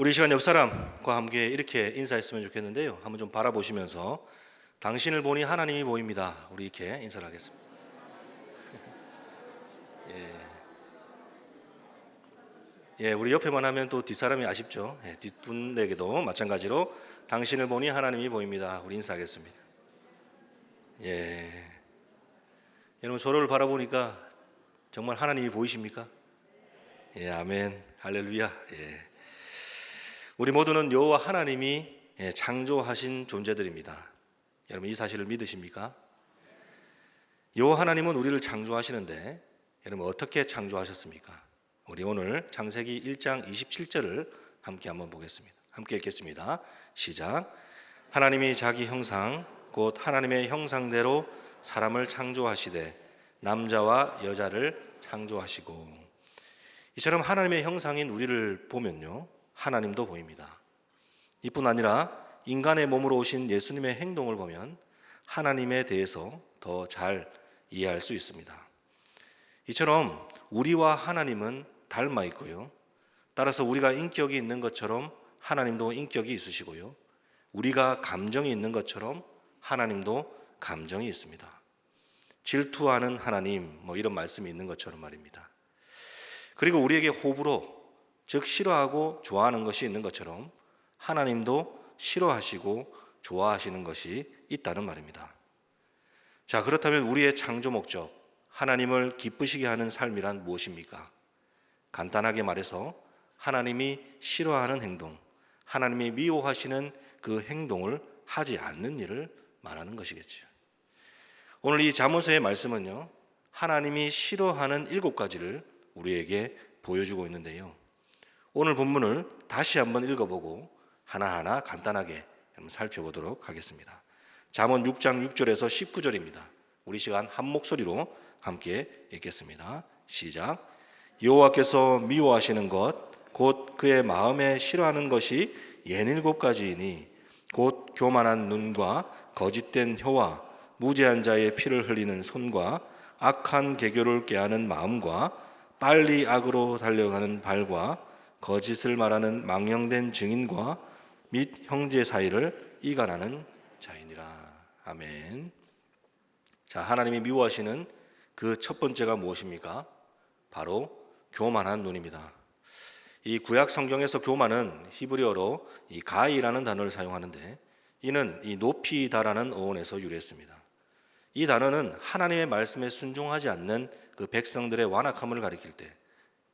우리 이 시간 옆 사람과 함께 이렇게 인사했으면 좋겠는데요. 한번 좀 바라보시면서 당신을 보니 하나님이 보입니다. 우리 이렇게 인사를 하겠습니다. 예. 예, 우리 옆에만 하면 또 뒷사람이 아쉽죠. 예, 뒷분에게도 마찬가지로 당신을 보니 하나님이 보입니다. 우리 인사하겠습니다. 예. 여러분 서로를 바라보니까 정말 하나님이 보이십니까? 예, 아멘. 할렐루야. 예. 우리 모두는 여호와 하나님이 예, 창조하신 존재들입니다. 여러분 이 사실을 믿으십니까? 여호와 하나님은 우리를 창조하시는데 여러분 어떻게 창조하셨습니까? 우리 오늘 창세기 1장 27절을 함께 한번 보겠습니다. 함께 읽겠습니다. 시작. 하나님이 자기 형상 곧 하나님의 형상대로 사람을 창조하시되 남자와 여자를 창조하시고 이처럼 하나님의 형상인 우리를 보면요. 하나님도 보입니다. 이뿐 아니라 인간의 몸으로 오신 예수님의 행동을 보면 하나님에 대해서 더 잘 이해할 수 있습니다. 이처럼 우리와 하나님은 닮아 있고요. 따라서 우리가 인격이 있는 것처럼 하나님도 인격이 있으시고요. 우리가 감정이 있는 것처럼 하나님도 감정이 있습니다. 질투하는 하나님, 뭐 이런 말씀이 있는 것처럼 말입니다. 그리고 우리에게 호불호, 즉 싫어하고 좋아하는 것이 있는 것처럼 하나님도 싫어하시고 좋아하시는 것이 있다는 말입니다. 자, 그렇다면 우리의 창조 목적, 하나님을 기쁘시게 하는 삶이란 무엇입니까? 간단하게 말해서 하나님이 싫어하는 행동, 하나님이 미워하시는 그 행동을 하지 않는 일을 말하는 것이겠죠. 오늘 이 잠언서의 말씀은요. 하나님이 싫어하는 일곱 가지를 우리에게 보여주고 있는데요. 오늘 본문을 다시 한번 읽어보고 하나하나 간단하게 살펴보도록 하겠습니다. 잠언 6장 6절에서 19절입니다. 우리 시간 한 목소리로 함께 읽겠습니다. 시작. 여호와께서 미워하시는 것 곧 그의 마음에 싫어하는 것이 예닐곱 가지이니 곧 교만한 눈과 거짓된 혀와 무죄한 자의 피를 흘리는 손과 악한 계교를 깨하는 마음과 빨리 악으로 달려가는 발과 거짓을 말하는 망령된 증인과 및 형제 사이를 이간하는 자이니라. 아멘. 자, 하나님이 미워하시는 그 첫 번째가 무엇입니까? 바로 교만한 눈입니다. 이 구약 성경에서 교만은 히브리어로 이 가이라는 단어를 사용하는데 이는 이 높이다라는 어원에서 유래했습니다. 이 단어는 하나님의 말씀에 순종하지 않는 그 백성들의 완악함을 가리킬 때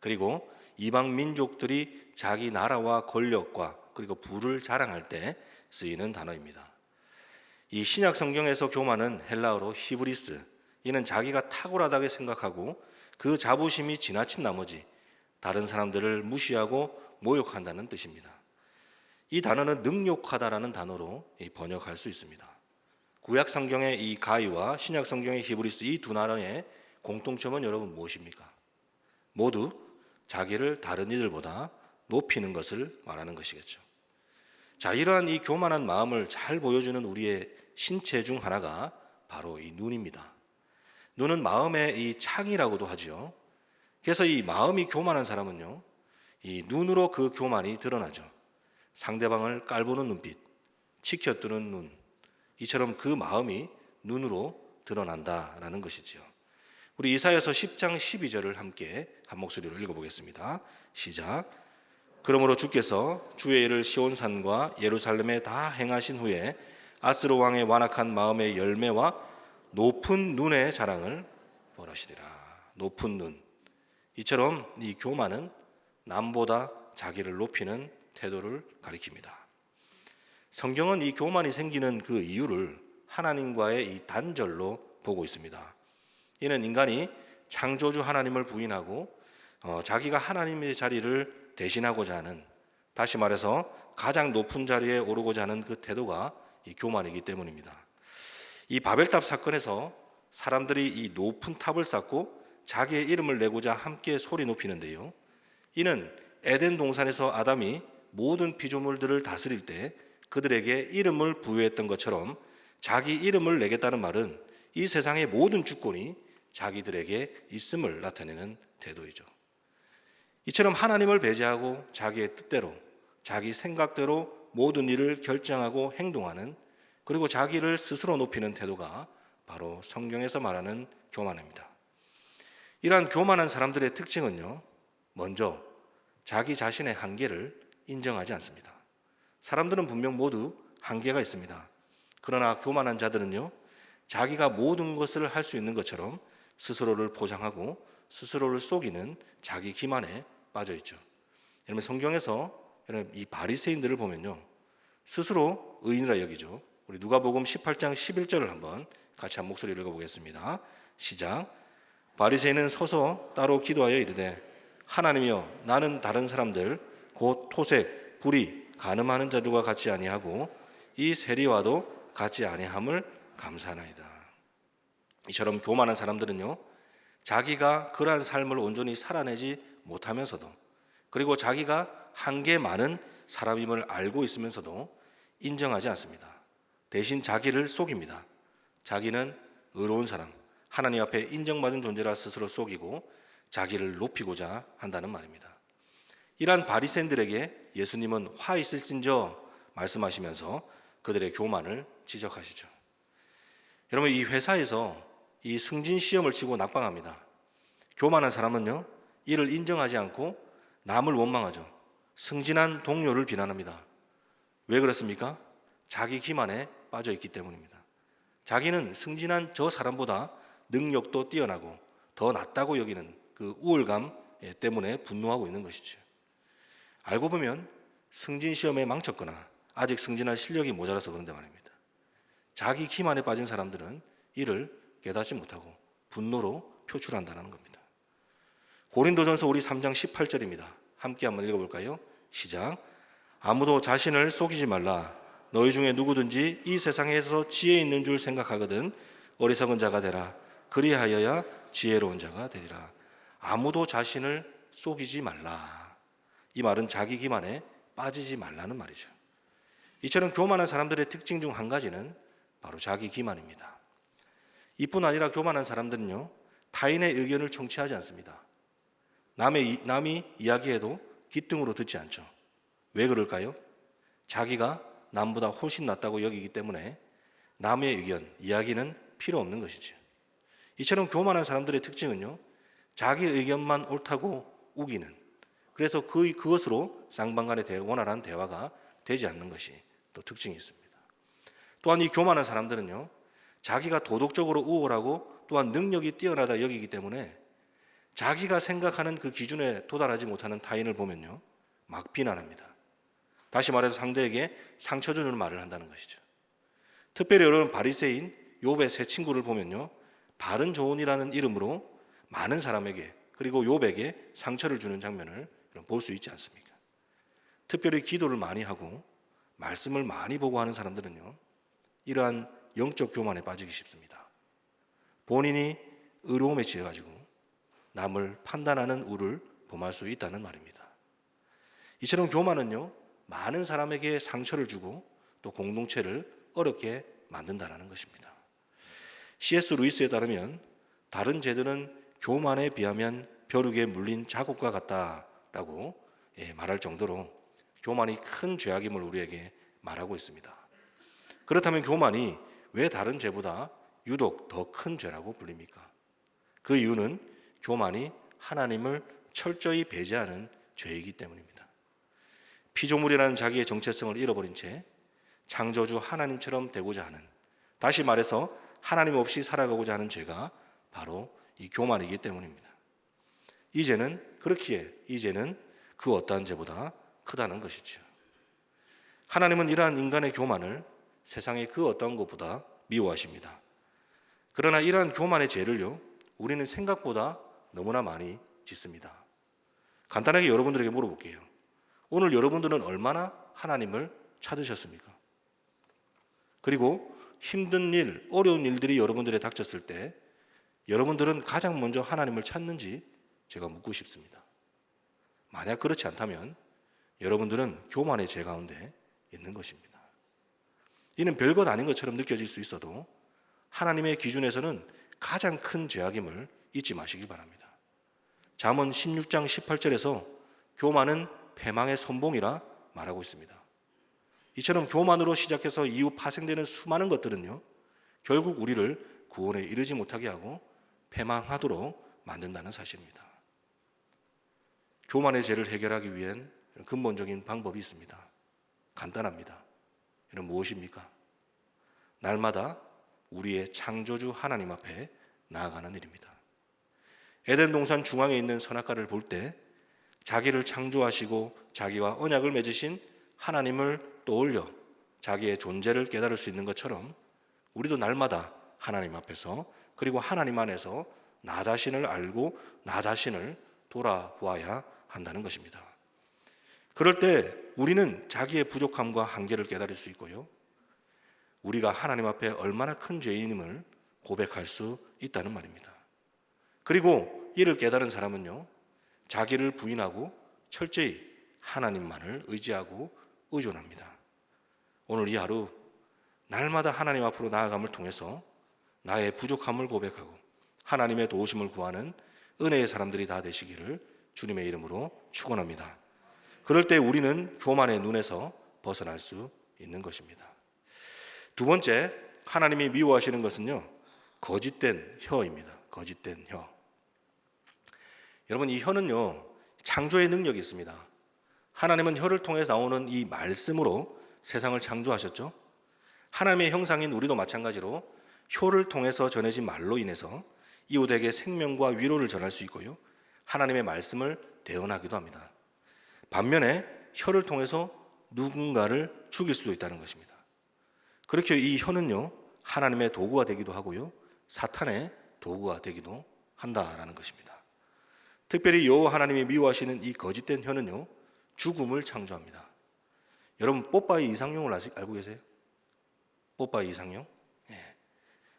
그리고 이방 민족들이 자기 나라와 권력과 그리고 부를 자랑할 때 쓰이는 단어입니다. 이 신약 성경에서 교만은 헬라어로 히브리스 이는 자기가 탁월하다고 생각하고 그 자부심이 지나친 나머지 다른 사람들을 무시하고 모욕한다는 뜻입니다. 이 단어는 능욕하다라는 단어로 번역할 수 있습니다. 구약 성경의 이 가이와 신약 성경의 히브리스 이두 단어의 공통점은 여러분 무엇입니까? 모두 자기를 다른 이들보다 높이는 것을 말하는 것이겠죠. 자, 이러한 이 교만한 마음을 잘 보여주는 우리의 신체 중 하나가 바로 이 눈입니다. 눈은 마음의 이 창이라고도 하지요. 그래서 이 마음이 교만한 사람은요, 이 눈으로 그 교만이 드러나죠. 상대방을 깔보는 눈빛, 치켜뜨는 눈, 이처럼 그 마음이 눈으로 드러난다라는 것이지요. 우리 이사야서 10장 12절을 함께 한 목소리로 읽어보겠습니다. 시작. 그러므로 주께서 주의 일을 시온산과 예루살렘에 다 행하신 후에 아스로 왕의 완악한 마음의 열매와 높은 눈의 자랑을 벌으시리라. 높은 눈. 이처럼 이 교만은 남보다 자기를 높이는 태도를 가리킵니다. 성경은 이 교만이 생기는 그 이유를 하나님과의 이 단절로 보고 있습니다. 이는 인간이 창조주 하나님을 부인하고 어, 자기가 하나님의 자리를 대신하고자 하는 다시 말해서 가장 높은 자리에 오르고자 하는 그 태도가 이 교만이기 때문입니다. 이 바벨탑 사건에서 사람들이 이 높은 탑을 쌓고 자기의 이름을 내고자 함께 소리 높이는데요. 이는 에덴 동산에서 아담이 모든 피조물들을 다스릴 때 그들에게 이름을 부여했던 것처럼 자기 이름을 내겠다는 말은 이 세상의 모든 주권이 자기들에게 있음을 나타내는 태도이죠. 이처럼 하나님을 배제하고 자기의 뜻대로 자기 생각대로 모든 일을 결정하고 행동하는 그리고 자기를 스스로 높이는 태도가 바로 성경에서 말하는 교만입니다. 이러한 교만한 사람들의 특징은요, 먼저 자기 자신의 한계를 인정하지 않습니다. 사람들은 분명 모두 한계가 있습니다. 그러나 교만한 자들은요, 자기가 모든 것을 할 수 있는 것처럼 스스로를 포장하고 스스로를 속이는 자기 기만에 빠져 있죠. 여러분 성경에서 여러분 이 바리새인들을 보면요, 스스로 의인이라 여기죠. 우리 누가복음 18장 11절을 한번 같이 한 목소리 읽어 보겠습니다. 시작. 바리새인은 서서 따로 기도하여 이르되 하나님이여 나는 다른 사람들 곧 토색, 불의, 가늠하는 자들과 같이 아니하고 이 세리와도 같이 아니함을 감사하나이다. 이처럼 교만한 사람들은요 자기가 그러한 삶을 온전히 살아내지 못하면서도 그리고 자기가 한계 많은 사람임을 알고 있으면서도 인정하지 않습니다. 대신 자기를 속입니다. 자기는 의로운 사람, 하나님 앞에 인정받은 존재라 스스로 속이고 자기를 높이고자 한다는 말입니다. 이러한 바리새인들에게 예수님은 화 있을진저 말씀하시면서 그들의 교만을 지적하시죠. 여러분 이 회사에서 이 승진 시험을 치고 낙방합니다. 교만한 사람은요 이를 인정하지 않고 남을 원망하죠. 승진한 동료를 비난합니다. 왜 그렇습니까? 자기 기만에 빠져 있기 때문입니다. 자기는 승진한 저 사람보다 능력도 뛰어나고 더 낫다고 여기는 그 우월감 때문에 분노하고 있는 것이죠. 알고 보면 승진 시험에 망쳤거나 아직 승진할 실력이 모자라서 그런데 말입니다. 자기 기만에 빠진 사람들은 이를 깨닫지 못하고 분노로 표출한다는 겁니다. 고린도전서 우리 3장 18절입니다. 함께 한번 읽어볼까요? 시작. 아무도 자신을 속이지 말라. 너희 중에 누구든지 이 세상에서 지혜 있는 줄 생각하거든 어리석은 자가 되라. 그리하여야 지혜로운 자가 되리라. 아무도 자신을 속이지 말라. 이 말은 자기 기만에 빠지지 말라는 말이죠. 이처럼 교만한 사람들의 특징 중 한 가지는 바로 자기 기만입니다. 이뿐 아니라 교만한 사람들은요, 타인의 의견을 청취하지 않습니다. 남의, 남이 이야기해도 기등으로 듣지 않죠. 왜 그럴까요? 자기가 남보다 훨씬 낫다고 여기기 때문에 남의 의견, 이야기는 필요 없는 것이죠. 이처럼 교만한 사람들의 특징은요, 자기 의견만 옳다고 우기는, 그래서 그, 그것으로 쌍방 간의 대, 원활한 대화가 되지 않는 것이 또 특징이 있습니다. 또한 이 교만한 사람들은요, 자기가 도덕적으로 우월하고 또한 능력이 뛰어나다 여기기 때문에 자기가 생각하는 그 기준에 도달하지 못하는 타인을 보면요, 막 비난합니다. 다시 말해서 상대에게 상처 주는 말을 한다는 것이죠. 특별히 여러분 바리새인 욥의 세 친구를 보면요, 바른 조언이라는 이름으로 많은 사람에게 그리고 욥에게 상처를 주는 장면을 볼 수 있지 않습니까? 특별히 기도를 많이 하고 말씀을 많이 보고 하는 사람들은요, 이러한 영적 교만에 빠지기 쉽습니다. 본인이 의로움에 취해 가지고 남을 판단하는 우를 범할 수 있다는 말입니다. 이처럼 교만은요, 많은 사람에게 상처를 주고 또 공동체를 어렵게 만든다는 것입니다. C.S. 루이스에 따르면 다른 죄들은 교만에 비하면 벼룩에 물린 자국과 같다라고 예, 말할 정도로 교만이 큰 죄악임을 우리에게 말하고 있습니다. 그렇다면 교만이 왜 다른 죄보다 유독 더 큰 죄라고 불립니까? 그 이유는 교만이 하나님을 철저히 배제하는 죄이기 때문입니다. 피조물이라는 자기의 정체성을 잃어버린 채 창조주 하나님처럼 되고자 하는 다시 말해서 하나님 없이 살아가고자 하는 죄가 바로 이 교만이기 때문입니다. 이 죄는 그렇기에 이 죄는 그 어떠한 죄보다 크다는 것이죠. 하나님은 이러한 인간의 교만을 세상의 그 어떤 것보다 미워하십니다. 그러나 이러한 교만의 죄를요, 우리는 생각보다 너무나 많이 짓습니다. 간단하게 여러분들에게 물어볼게요. 오늘 여러분들은 얼마나 하나님을 찾으셨습니까? 그리고 힘든 일, 어려운 일들이 여러분들에 닥쳤을 때 여러분들은 가장 먼저 하나님을 찾는지 제가 묻고 싶습니다. 만약 그렇지 않다면 여러분들은 교만의 죄 가운데 있는 것입니다. 이는 별것 아닌 것처럼 느껴질 수 있어도 하나님의 기준에서는 가장 큰 죄악임을 잊지 마시기 바랍니다. 잠언 16장 18절에서 교만은 패망의 선봉이라 말하고 있습니다. 이처럼 교만으로 시작해서 이후 파생되는 수많은 것들은요, 결국 우리를 구원에 이르지 못하게 하고 패망하도록 만든다는 사실입니다. 교만의 죄를 해결하기 위한 근본적인 방법이 있습니다. 간단합니다. 이는 무엇입니까? 날마다 우리의 창조주 하나님 앞에 나아가는 일입니다. 에덴 동산 중앙에 있는 선악과를 볼 때 자기를 창조하시고 자기와 언약을 맺으신 하나님을 떠올려 자기의 존재를 깨달을 수 있는 것처럼 우리도 날마다 하나님 앞에서 그리고 하나님 안에서 나 자신을 알고 나 자신을 돌아보아야 한다는 것입니다. 그럴 때 우리는 자기의 부족함과 한계를 깨달을 수 있고요. 우리가 하나님 앞에 얼마나 큰 죄인임을 고백할 수 있다는 말입니다. 그리고 이를 깨달은 사람은요, 자기를 부인하고 철저히 하나님만을 의지하고 의존합니다. 오늘 이 하루 날마다 하나님 앞으로 나아감을 통해서 나의 부족함을 고백하고 하나님의 도우심을 구하는 은혜의 사람들이 다 되시기를 주님의 이름으로 축원합니다. 그럴 때 우리는 교만의 눈에서 벗어날 수 있는 것입니다. 두 번째, 하나님이 미워하시는 것은요, 거짓된 혀입니다. 거짓된 혀. 여러분, 이 혀는요, 창조의 능력이 있습니다. 하나님은 혀를 통해 나오는 이 말씀으로 세상을 창조하셨죠. 하나님의 형상인 우리도 마찬가지로 혀를 통해서 전해진 말로 인해서 이웃에게 생명과 위로를 전할 수 있고요. 하나님의 말씀을 대언하기도 합니다. 반면에 혀를 통해서 누군가를 죽일 수도 있다는 것입니다. 그렇게 이 혀는요, 하나님의 도구가 되기도 하고요, 사탄의 도구가 되기도 한다라는 것입니다. 특별히 여호와 하나님이 미워하시는 이 거짓된 혀는요, 죽음을 창조합니다. 여러분 뽀빠이 이상용을 알고 계세요? 뽀빠이 이상용? 예.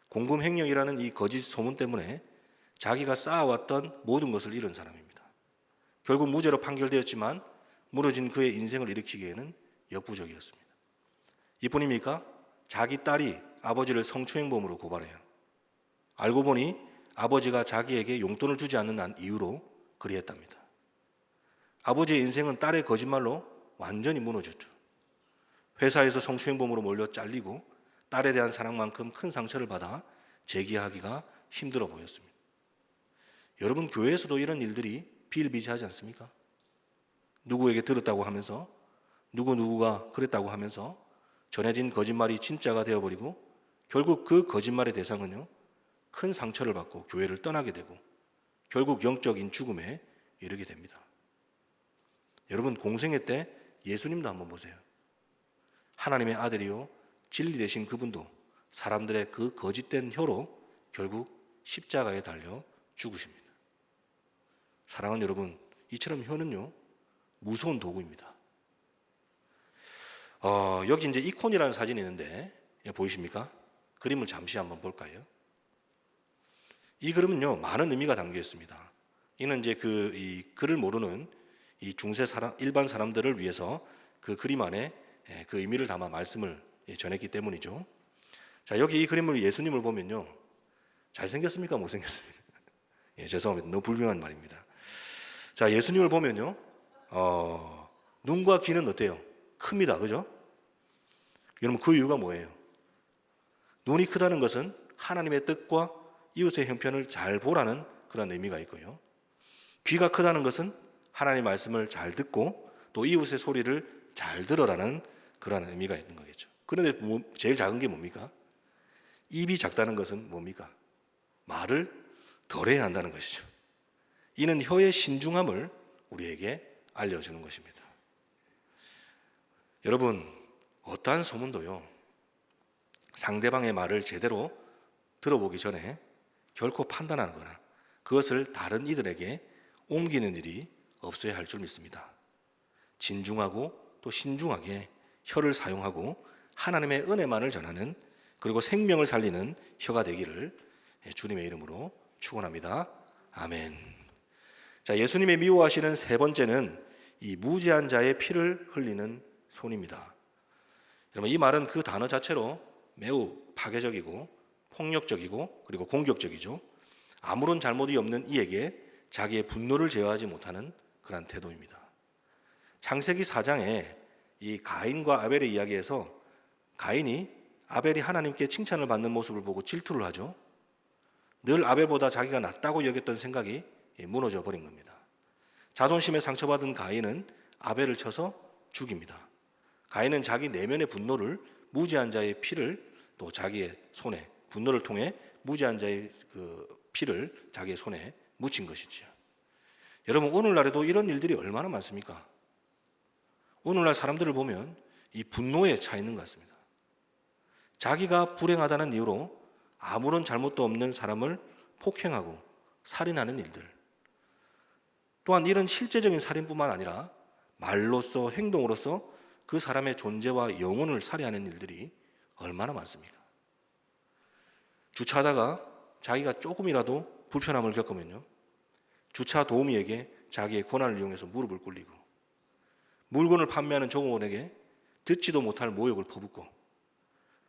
공금 횡령이라는 이 거짓 소문 때문에 자기가 쌓아왔던 모든 것을 잃은 사람입니다. 결국 무죄로 판결되었지만 무너진 그의 인생을 일으키기에는 역부족이었습니다. 이뿐입니까? 자기 딸이 아버지를 성추행범으로 고발해요. 알고 보니 아버지가 자기에게 용돈을 주지 않는 이유로 그리했답니다. 아버지의 인생은 딸의 거짓말로 완전히 무너졌죠. 회사에서 성추행범으로 몰려 잘리고 딸에 대한 사랑만큼 큰 상처를 받아 재기하기가 힘들어 보였습니다. 여러분 교회에서도 이런 일들이 비일비재하지 않습니까? 누구에게 들었다고 하면서 누구 누구가 그랬다고 하면서 전해진 거짓말이 진짜가 되어버리고 결국 그 거짓말의 대상은요 큰 상처를 받고 교회를 떠나게 되고 결국 영적인 죽음에 이르게 됩니다. 여러분 공생애 때 예수님도 한번 보세요. 하나님의 아들이요 진리 되신 그분도 사람들의 그 거짓된 혀로 결국 십자가에 달려 죽으십니다. 사랑하는 여러분, 이처럼 혀는요 무서운 도구입니다. 어, 여기 이제 이콘이라는 사진이 있는데 보이십니까? 그림을 잠시 한번 볼까요? 이 그림은요 많은 의미가 담겨 있습니다. 이는 이제 그 이 글을 모르는 이 중세 사람 일반 사람들을 위해서 그 그림 안에 예, 그 의미를 담아 말씀을 예, 전했기 때문이죠. 자 여기 이 그림을 예수님을 보면요 잘 생겼습니까 못 생겼습니까? 예, 죄송합니다. 너무 불명한 말입니다. 자 예수님을 보면요 어, 눈과 귀는 어때요? 큽니다, 그죠? 여러분 그 이유가 뭐예요? 눈이 크다는 것은 하나님의 뜻과 이웃의 형편을 잘 보라는 그런 의미가 있고요. 귀가 크다는 것은 하나님의 말씀을 잘 듣고 또 이웃의 소리를 잘 들어라는 그런 의미가 있는 거겠죠. 그런데 뭐 제일 작은 게 뭡니까? 입이 작다는 것은 뭡니까? 말을 덜 해야 한다는 것이죠. 이는 혀의 신중함을 우리에게 알려주는 것입니다. 여러분, 어떠한 소문도요, 상대방의 말을 제대로 들어보기 전에 결코 판단하거나 그것을 다른 이들에게 옮기는 일이 없어야 할 줄 믿습니다. 진중하고 또 신중하게 혀를 사용하고 하나님의 은혜만을 전하는 그리고 생명을 살리는 혀가 되기를 주님의 이름으로 축원합니다. 아멘. 자, 예수님의 미워하시는 세 번째는 이 무죄한 자의 피를 흘리는 손입니다. 여러분 이 말은 그 단어 자체로 매우 파괴적이고 폭력적이고 그리고 공격적이죠. 아무런 잘못이 없는 이에게 자기의 분노를 제어하지 못하는 그런 태도입니다. 창세기 4장에 이 가인과 아벨의 이야기에서 가인이 아벨이 하나님께 칭찬을 받는 모습을 보고 질투를 하죠. 늘 아벨보다 자기가 낫다고 여겼던 생각이 무너져 버린 겁니다. 자존심에 상처받은 가인은 아벨을 쳐서 죽입니다. 가인은 자기 내면의 분노를 무지한 자의 피를 또 자기의 손에 분노를 통해 무지한 자의 그 피를 자기의 손에 묻힌 것이지요. 여러분 오늘날에도 이런 일들이 얼마나 많습니까? 오늘날 사람들을 보면 이 분노에 차 있는 것 같습니다. 자기가 불행하다는 이유로 아무런 잘못도 없는 사람을 폭행하고 살인하는 일들. 또한 이런 실제적인 살인뿐만 아니라 말로써 행동으로서 그 사람의 존재와 영혼을 살해하는 일들이 얼마나 많습니까? 주차하다가 자기가 조금이라도 불편함을 겪으면요. 주차 도우미에게 자기의 권한을 이용해서 무릎을 꿇리고 물건을 판매하는 종업원에게 듣지도 못할 모욕을 퍼붓고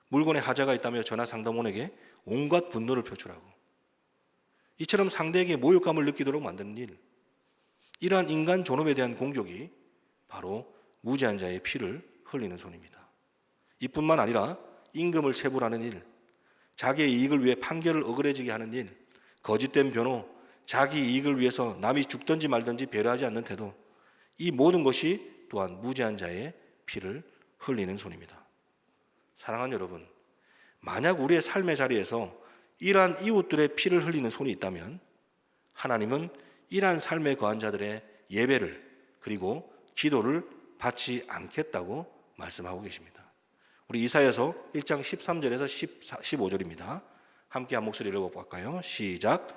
물건에 하자가 있다며 전화 상담원에게 온갖 분노를 표출하고 이처럼 상대에게 모욕감을 느끼도록 만드는 일 이러한 인간 존엄에 대한 공격이 바로 무지한 자의 피를 흘리는 손입니다. 이뿐만 아니라 임금을 체불하는 일, 자기의 이익을 위해 판결을 억울해지게 하는 일, 거짓된 변호, 자기 이익을 위해서 남이 죽든지 말든지 배려하지 않는 태도, 이 모든 것이 또한 무지한 자의 피를 흘리는 손입니다. 사랑하는 여러분, 만약 우리의 삶의 자리에서 이러한 이웃들의 피를 흘리는 손이 있다면 하나님은 이러한 삶에 거한 자들의 예배를 그리고 기도를 받지 않겠다고 말씀하고 계십니다. 우리 이사야서 1장 13절에서 15절입니다. 함께 한 목소리 읽어볼까요? 시작.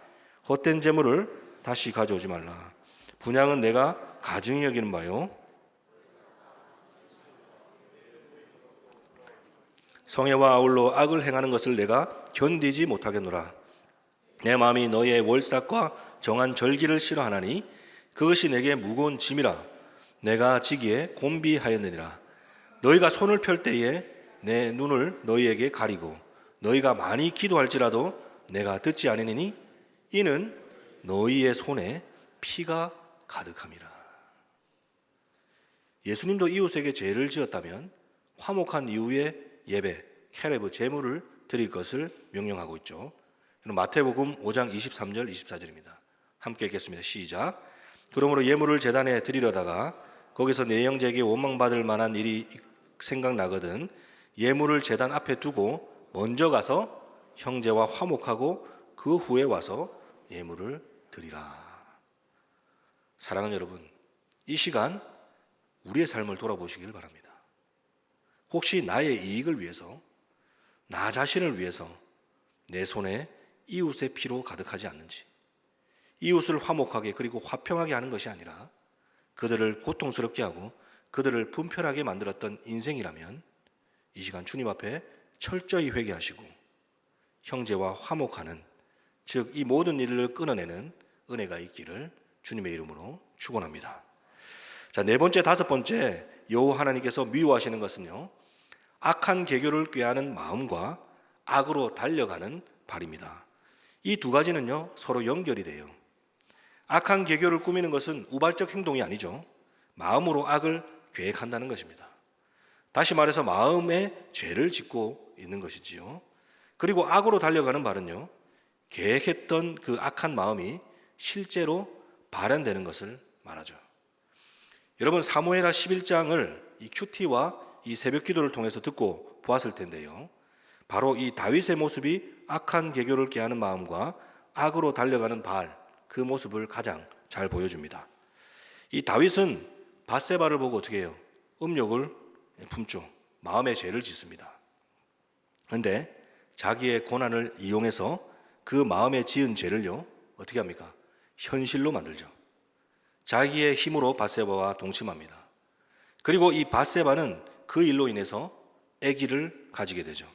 헛된 재물을 다시 가져오지 말라. 분양은 내가 가증히 여기는 바요. 성애와 아울러 악을 행하는 것을 내가 견디지 못하겠노라. 내 마음이 너의 월삭과 정한 절기를 싫어하나니 그것이 내게 무거운 짐이라. 내가 지기에 곤비하였느니라. 너희가 손을 펼 때에 내 눈을 너희에게 가리고 너희가 많이 기도할지라도 내가 듣지 아니니 이는 너희의 손에 피가 가득함이라. 예수님도 이웃에게 죄를 지었다면 화목한 이후에 예배, 캐레브, 제물을 드릴 것을 명령하고 있죠. 마태복음 5장 23절 24절입니다. 함께 읽겠습니다. 시작. 그러므로 예물을 재단에 드리려다가 거기서 내 형제에게 원망받을 만한 일이 생각나거든 예물을 재단 앞에 두고 먼저 가서 형제와 화목하고 그 후에 와서 예물을 드리라. 사랑하는 여러분, 이 시간 우리의 삶을 돌아보시길 바랍니다. 혹시 나의 이익을 위해서, 나 자신을 위해서 내 손에 이웃의 피로 가득하지 않는지, 이웃을 화목하게 그리고 화평하게 하는 것이 아니라 그들을 고통스럽게 하고 그들을 분편하게 만들었던 인생이라면 이 시간 주님 앞에 철저히 회개하시고 형제와 화목하는 즉 이 모든 일을 끊어내는 은혜가 있기를 주님의 이름으로 축원합니다. 자, 네 번째, 다섯 번째 여호와 하나님께서 미워하시는 것은요. 악한 계교를 꾀하는 마음과 악으로 달려가는 발입니다. 이 두 가지는요. 서로 연결이 돼요. 악한 계교를 꾸미는 것은 우발적 행동이 아니죠. 마음으로 악을 계획한다는 것입니다. 다시 말해서 마음에 죄를 짓고 있는 것이지요. 그리고 악으로 달려가는 말은요. 계획했던 그 악한 마음이 실제로 발현되는 것을 말하죠. 여러분 사무엘하 11장을 이 큐티와 이 새벽 기도를 통해서 듣고 보았을 텐데요. 바로 이 다윗의 모습이 악한 계교를 깨하는 마음과 악으로 달려가는 발, 그 모습을 가장 잘 보여줍니다. 이 다윗은 바세바를 보고 어떻게 해요? 음욕을 품죠. 마음의 죄를 짓습니다. 그런데 자기의 고난을 이용해서 그 마음에 지은 죄를요 어떻게 합니까? 현실로 만들죠. 자기의 힘으로 바세바와 동침합니다. 그리고 이 바세바는 그 일로 인해서 아기를 가지게 되죠.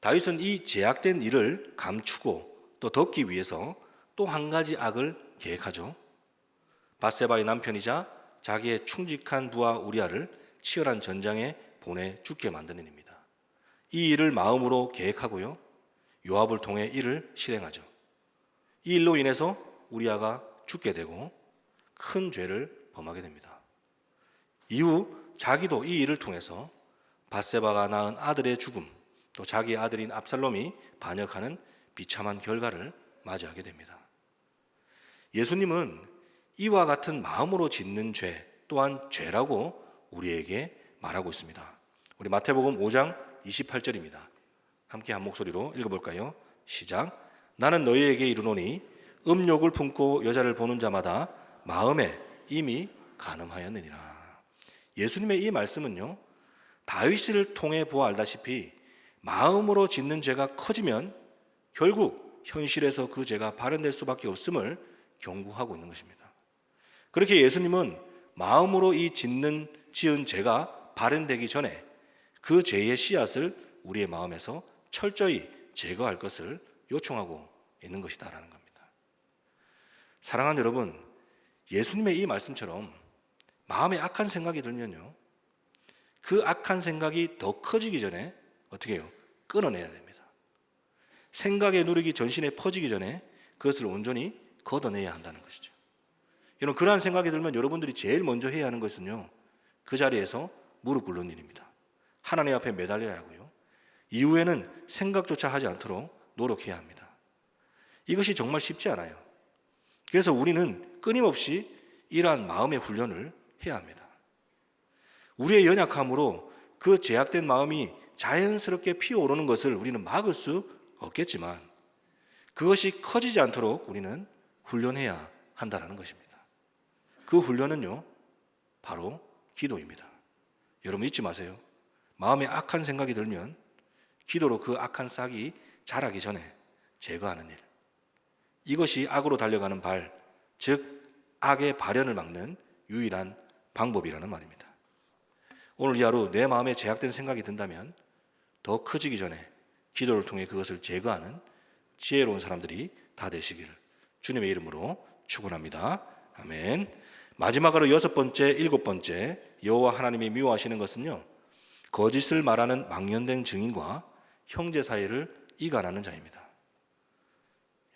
다윗은 이 제약된 일을 감추고 또 덮기 위해서 또 한 가지 악을 계획하죠. 바세바의 남편이자 자기의 충직한 부하 우리아를 치열한 전장에 보내 죽게 만드는 일입니다. 이 일을 마음으로 계획하고요. 요압을 통해 이를 실행하죠. 이 일로 인해서 우리아가 죽게 되고 큰 죄를 범하게 됩니다. 이후 자기도 이 일을 통해서 바세바가 낳은 아들의 죽음, 또 자기 아들인 압살롬이 반역하는 비참한 결과를 맞이하게 됩니다. 예수님은 이와 같은 마음으로 짓는 죄 또한 죄라고 우리에게 말하고 있습니다. 우리 마태복음 5장 28절입니다. 함께 한 목소리로 읽어볼까요? 시작. 나는 너희에게 이르노니 음욕을 품고 여자를 보는 자마다 마음에 이미 가늠하였느니라. 예수님의 이 말씀은요, 다윗을 통해 보아 알다시피 마음으로 짓는 죄가 커지면 결국 현실에서 그 죄가 발현될 수밖에 없음을 경고하고 있는 것입니다. 그렇게 예수님은 마음으로 이 짓는 지은 죄가 발현되기 전에 그 죄의 씨앗을 우리의 마음에서 철저히 제거할 것을 요청하고 있는 것이다라는 겁니다. 사랑하는 여러분, 예수님의 이 말씀처럼 마음에 악한 생각이 들면요. 그 악한 생각이 더 커지기 전에 어떻게 해요? 끊어내야 됩니다. 생각의 누력이 전신에 퍼지기 전에 그것을 온전히 걷어내야 한다는 것이죠. 여러분, 그러한 생각이 들면 여러분들이 제일 먼저 해야 하는 것은요. 그 자리에서 무릎 꿇는 일입니다. 하나님 앞에 매달려야 하고요. 이후에는 생각조차 하지 않도록 노력해야 합니다. 이것이 정말 쉽지 않아요. 그래서 우리는 끊임없이 이러한 마음의 훈련을 해야 합니다. 우리의 연약함으로 그 제약된 마음이 자연스럽게 피어오르는 것을 우리는 막을 수 없겠지만 그것이 커지지 않도록 우리는 훈련해야 한다는 것입니다. 그 훈련은요, 바로 기도입니다. 여러분 잊지 마세요. 마음에 악한 생각이 들면 기도로 그 악한 싹이 자라기 전에 제거하는 일. 이것이 악으로 달려가는 발, 즉 악의 발현을 막는 유일한 방법이라는 말입니다. 오늘 이 하루 내 마음에 제약된 생각이 든다면 더 커지기 전에 기도를 통해 그것을 제거하는 지혜로운 사람들이 다 되시기를 주님의 이름으로 축원합니다. 아멘. 마지막으로 여섯 번째, 일곱 번째 여호와 하나님이 미워하시는 것은요. 거짓을 말하는 망연된 증인과 형제 사이를 이간하는 자입니다.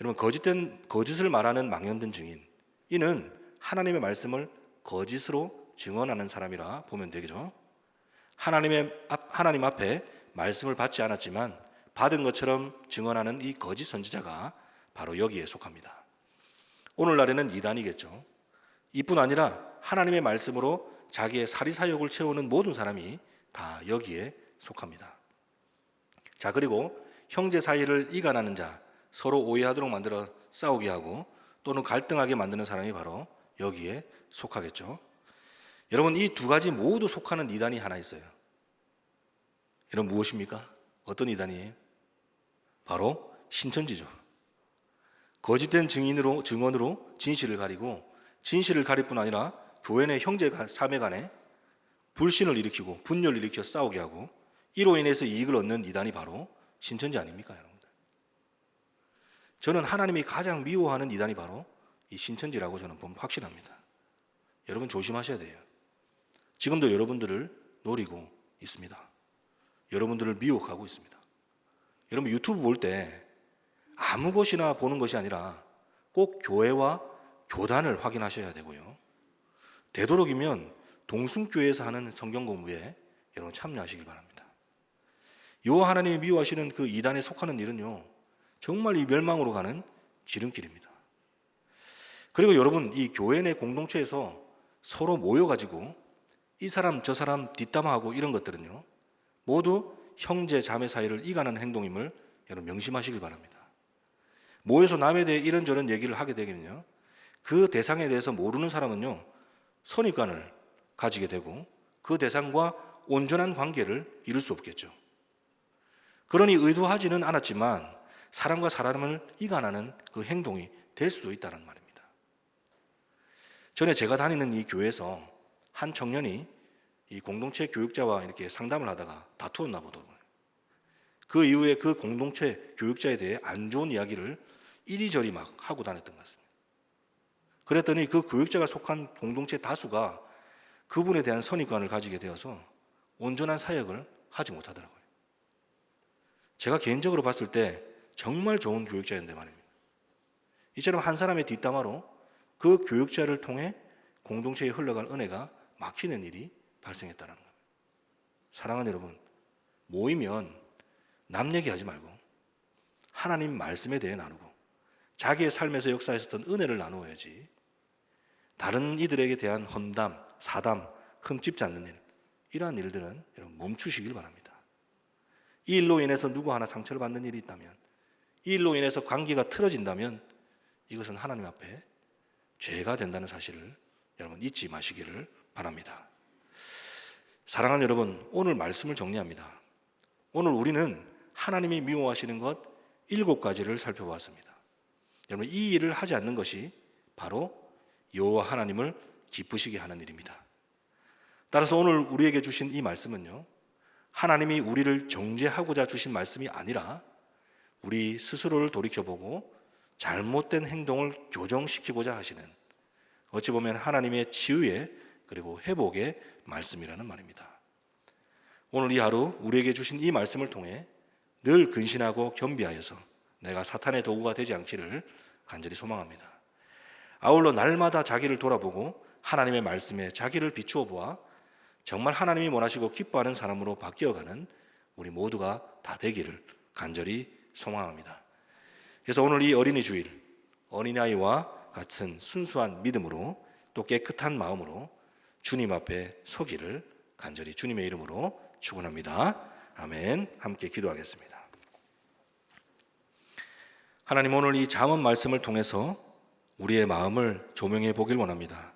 여러분 거짓된 거짓을 말하는 망연된 증인 이는 하나님의 말씀을 거짓으로 증언하는 사람이라 보면 되겠죠. 하나님의 앞, 하나님 앞에 말씀을 받지 않았지만 받은 것처럼 증언하는 이 거짓 선지자가 바로 여기에 속합니다. 오늘날에는 이단이겠죠. 이뿐 아니라 하나님의 말씀으로 자기의 사리사욕을 채우는 모든 사람이 다 여기에 속합니다. 자, 그리고 형제 사이를 이간하는 자, 서로 오해하도록 만들어 싸우게 하고 또는 갈등하게 만드는 사람이 바로 여기에 속하겠죠. 여러분 이 두 가지 모두 속하는 이단이 하나 있어요. 여러분 무엇입니까? 어떤 이단이에요? 바로 신천지죠. 거짓된 증인으로 증언으로 진실을 가리고 진실을 가릴 뿐 아니라 교회 내 형제 자매 간에 불신을 일으키고 분열을 일으켜 싸우게 하고 이로 인해서 이익을 얻는 이단이 바로 신천지 아닙니까, 여러분들? 저는 하나님이 가장 미워하는 이단이 바로 이 신천지라고 저는 확신합니다. 여러분 조심하셔야 돼요. 지금도 여러분들을 노리고 있습니다. 여러분들을 미혹하고 있습니다. 여러분 유튜브 볼 때 아무 것이나 보는 것이 아니라 꼭 교회와 교단을 확인하셔야 되고요. 되도록이면 동순교회에서 하는 성경 공부에 여러분 참여하시길 바랍니다. 여호와 하나님이 미워하시는 그 이단에 속하는 일은요. 정말 이 멸망으로 가는 지름길입니다. 그리고 여러분 이 교회 내 공동체에서 서로 모여 가지고 이 사람 저 사람 뒷담화하고 이런 것들은요 모두 형제 자매 사이를 이간하는 행동임을 여러분 명심하시길 바랍니다. 모여서 남에 대해 이런저런 얘기를 하게 되면요 그 대상에 대해서 모르는 사람은요 선입관을 가지게 되고 그 대상과 온전한 관계를 이룰 수 없겠죠. 그러니 의도하지는 않았지만 사람과 사람을 이간하는 그 행동이 될 수도 있다는 말입니다. 전에 제가 다니는 이 교회에서 한 청년이 이 공동체 교육자와 이렇게 상담을 하다가 다투었나 보더라고요. 그 이후에 그 공동체 교육자에 대해 안 좋은 이야기를 이리저리 막 하고 다녔던 것 같습니다. 그랬더니 그 교육자가 속한 공동체 다수가 그분에 대한 선입관을 가지게 되어서 온전한 사역을 하지 못하더라고요. 제가 개인적으로 봤을 때 정말 좋은 교육자였는데 말입니다. 이처럼 한 사람의 뒷담화로 그 교육자를 통해 공동체에 흘러갈 은혜가 막히는 일이 발생했다는 겁니다. 사랑하는 여러분, 모이면 남 얘기하지 말고 하나님 말씀에 대해 나누고 자기의 삶에서 역사했었던 은혜를 나누어야지 다른 이들에게 대한 험담, 사담, 흠집지 않는 일 이러한 일들은 여러분 멈추시길 바랍니다. 이 일로 인해서 누구 하나 상처를 받는 일이 있다면 이 일로 인해서 관계가 틀어진다면 이것은 하나님 앞에 죄가 된다는 사실을 여러분 잊지 마시기를 바랍니다. 사랑하는 여러분, 오늘 말씀을 정리합니다. 오늘 우리는 하나님이 미워하시는 것 일곱 가지를 살펴보았습니다. 여러분, 이 일을 하지 않는 것이 바로 여호와 하나님을 기쁘시게 하는 일입니다. 따라서 오늘 우리에게 주신 이 말씀은요. 하나님이 우리를 정죄하고자 주신 말씀이 아니라 우리 스스로를 돌이켜보고 잘못된 행동을 교정시키고자 하시는 어찌 보면 하나님의 치유의 그리고 회복의 말씀이라는 말입니다. 오늘 이 하루 우리에게 주신 이 말씀을 통해 늘 근신하고 겸비하여서 내가 사탄의 도구가 되지 않기를 간절히 소망합니다. 아울러 날마다 자기를 돌아보고 하나님의 말씀에 자기를 비추어 보아 정말 하나님이 원하시고 기뻐하는 사람으로 바뀌어가는 우리 모두가 다 되기를 간절히 소망합니다. 그래서 오늘 이 어린이 주일, 어린아이와 같은 순수한 믿음으로 또 깨끗한 마음으로 주님 앞에 서기를 간절히 주님의 이름으로 축원합니다. 아멘. 함께 기도하겠습니다. 하나님 오늘 이 잠언 말씀을 통해서 우리의 마음을 조명해 보길 원합니다.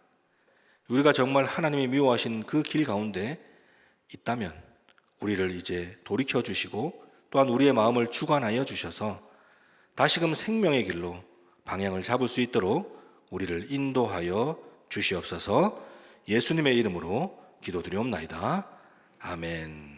우리가 정말 하나님이 미워하신 그 길 가운데 있다면 우리를 이제 돌이켜 주시고 또한 우리의 마음을 주관하여 주셔서 다시금 생명의 길로 방향을 잡을 수 있도록 우리를 인도하여 주시옵소서 예수님의 이름으로 기도드리옵나이다. 아멘.